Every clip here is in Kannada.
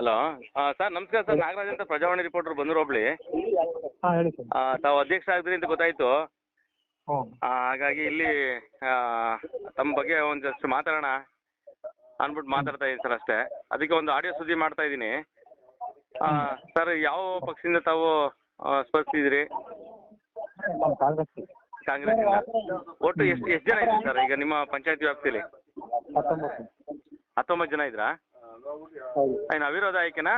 ಹಲೋ? ಸರ್ ನಮಸ್ಕಾರ ಸರ್ ನಾಗರಾಜ್ ಅಂತ ಪ್ರಜಾವಾಣಿ ರಿಪೋರ್ಟರ್ ಬಂದ್ರು ಹೋಗ್ಲಿ. ಹಾಂ ಹೇಳಿ ಸರ್. ಆ, ತಾವು ಅಧ್ಯಕ್ಷ ಆಗಿದ್ರಿ ಅಂತ ಗೊತ್ತಾಯ್ತು. ಹ್ಞೂ ಹಾಗಾಗಿ ಇಲ್ಲಿ ತಮ್ಮ ಬಗ್ಗೆ ಒಂದಷ್ಟು ಮಾತಾಡೋಣ ಅಂದ್ಬಿಟ್ಟು ಮಾತಾಡ್ತಾ ಇದ್ದೀನಿ ಸರ್ ಅಷ್ಟೇ. ಅದಕ್ಕೆ ಒಂದು ಆಡಿಯೋ ಸುದ್ದಿ ಮಾಡ್ತಾ ಇದ್ದೀನಿ ಸರ್ ಯಾವ ಪಕ್ಷದಿಂದ ತಾವು ಸ್ಪರ್ಧಿಸಿದ್ರಿ? ಕಾಂಗ್ರೆಸ್ ಒಟ್ಟು ಎಷ್ಟು ಎಷ್ಟು ಜನ ಇದ್ರಿ ಸರ್ ಈಗ ನಿಮ್ಮ ಪಂಚಾಯತ್ ವ್ಯಾಪ್ತಿಯಲ್ಲಿ ಹತ್ತೊಂಬತ್ತು ಜನ ಇದ್ರಾ? ಏನು ಅವಿರೋಧ ಆಯ್ಕೆನಾ?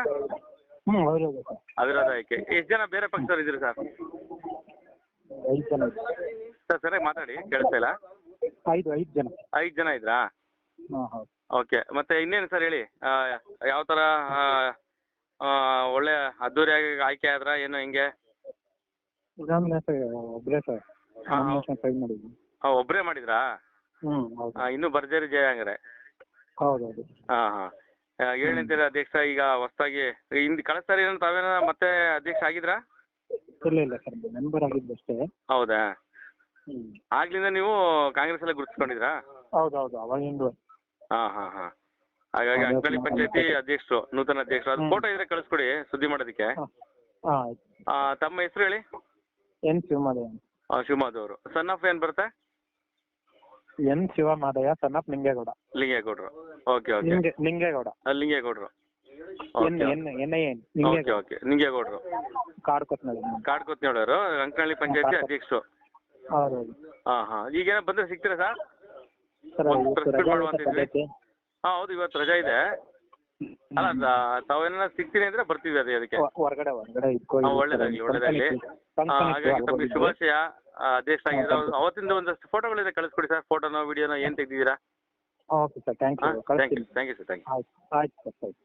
ಹ್ಞೂ ಸರ್ ಅವಿರೋಧ ಆಯ್ಕೆ. ಎಷ್ಟು ಜನ ಬೇರೆ ಪಕ್ಷದವ್ರು ಇದ್ರಿ ಸರ್? ಐದು ಜನ ಸರ್ ಸರಿಯಾಗಿ ಮಾತಾಡಿ ಕೇಳಿಸ್ತಾ ಇಲ್ಲ? ಐದು ಐದು ಜನ. ಐದು ಜನ ಇದ್ರಾ? ಹಾಂ ಹೌದು. ಓಕೆ ಮತ್ತೆ ಇನ್ನೇನು ಸರ್ ಹೇಳಿ? ಯಾವ ತರ ಒಳ್ಳೆ ಅದ್ದೂರಿಯಾಗಿ ಆಯ್ಕೆ ಆದ್ರ ಏನು ಹಿಂಗೆ? ಇದೊಂದು ಸರ್ ಒಬ್ಬರೇ ಒಬ್ರೇ ಮಾಡಿದ್ರಾ? ಹ್ಞೂ ಹೌದು. ಇನ್ನೂ ಭರ್ಜರಿ ಜಯ ಹಂಗಾರೆ ಹಾಂ ಹಾಂ. ಏಳನೇಂತೀರ ಅಧ್ಯಕ್ಷ ಈಗ ಹೊಸ್ತಾಗಿ ಹಿಂದ್ ಕಳೆದ ಸಾರಿ ಏನೋ ತಾವೇನೋ ಮತ್ತೆ ಅಧ್ಯಕ್ಷ ಆಗಿದ್ರಾ? ಇಲ್ಲ ಇಲ್ಲ ಸರ್ ಮೆಂಬರ್ ಆಗಿದ್ದು ಅಷ್ಟೇ. ಹೌದಾ? ಆಗ್ಲಿಂದ ನೀವು ಕಾಂಗ್ರೆಸ್ ಎಲ್ಲ ಗುರುತಿಸ್ಕೊಂಡಿದ್ರಾ? ಹೌದು ಹೌದು ಅವಾಗಿಂದು. ಹಾ ಹಾ ಹಾಂ. ಹಾಗಾಗಿ ಅಂಕಲಿ ಅಂಕಳಿ ಪಂಚಾಯತಿ ಅಧ್ಯಕ್ಷರು ನೂತನ ಅಧ್ಯಕ್ಷರು. ಅದು ಫೋಟೋ ಇದ್ರೆ ಕಳಿಸ್ಕೊಡಿ ಸುದ್ದಿ ಮಾಡೋದಕ್ಕೆ. ತಮ್ಮ ಹೆಸರು ಹೇಳಿ? ಎನ್ ಶಿವಮಾಧವ್ ಆ, ಶಿವಮಾಧವ್ ಅವರು ಸನ್ ಆಫ್ ಏನ್ ಬರುತ್ತೆ? N Shivamadaiah son Ningegowda Lingegowda okay okay. ನಿಂಗೆ Ningegowda ಲಿಂಗೇಗೌಡರು. N okay N N I N okay Ningegowda okay. ಲಿಂಗೇಗೌಡರು. Kadu Kotnalli ಕಾಡ್ಕೊತ್ನೋಡವರು Ankanahalli ಪಂಚಾಯತಿ ಅಧ್ಯಕ್ಷರು. ಹೌದು. ಹೌದು ಹಾಂ ಹಾಂ. ಈಗೇನೋ ಬಂದರೆ ಸಿಗ್ತೀರಾ ಸರ್? ಸರ್ ಒಂದು ಇವತ್ತು press ರಜೆ ಮಾಡುವ ಇರುತ್ತೆ ಸದ್ಯಕ್ಕೆ. ಹಾಂ ಹೌದು ಇವತ್ತು ರಜಾ ಇದೆ. ಅಲ್ಲ ದ- ಸಿಗ್ತೀನಿ ಅಂದ್ರೆ ಬರ್ತೀವಿ ಅದೇ ಅದಕ್ಕೆ. ಹೊರಗಡೆ ಹೊರಗಡೆ ಇಟ್ಕೊಳ್ಳಿ ಹಾಂ ಒಳ್ಳೇದಾಗಲಿ ಹಾಗಾಗಿ ತಮಗೆ ಶುಭಾಶಯ. ಅಧ್ಯಕ್ಷ ಆಗಿದ್ರೆ ಅವತ್ತಿಂದ ಒಂದಷ್ಟು ಫೋಟೋಗಳಿದೆ ಕಳಿಸ್ಕೊಡಿ ಸರ್. ಫೋಟೋನೋ ವಿಡಿಯೋನೋ ಏನ್ ತೆಗ್ದಿದ್ದೀರಾ? Okay sir thank you thank you thank you sir thank you ಆಯ್ತು. ಆಯ್ತು ಸರ್ ಆಯ್ತು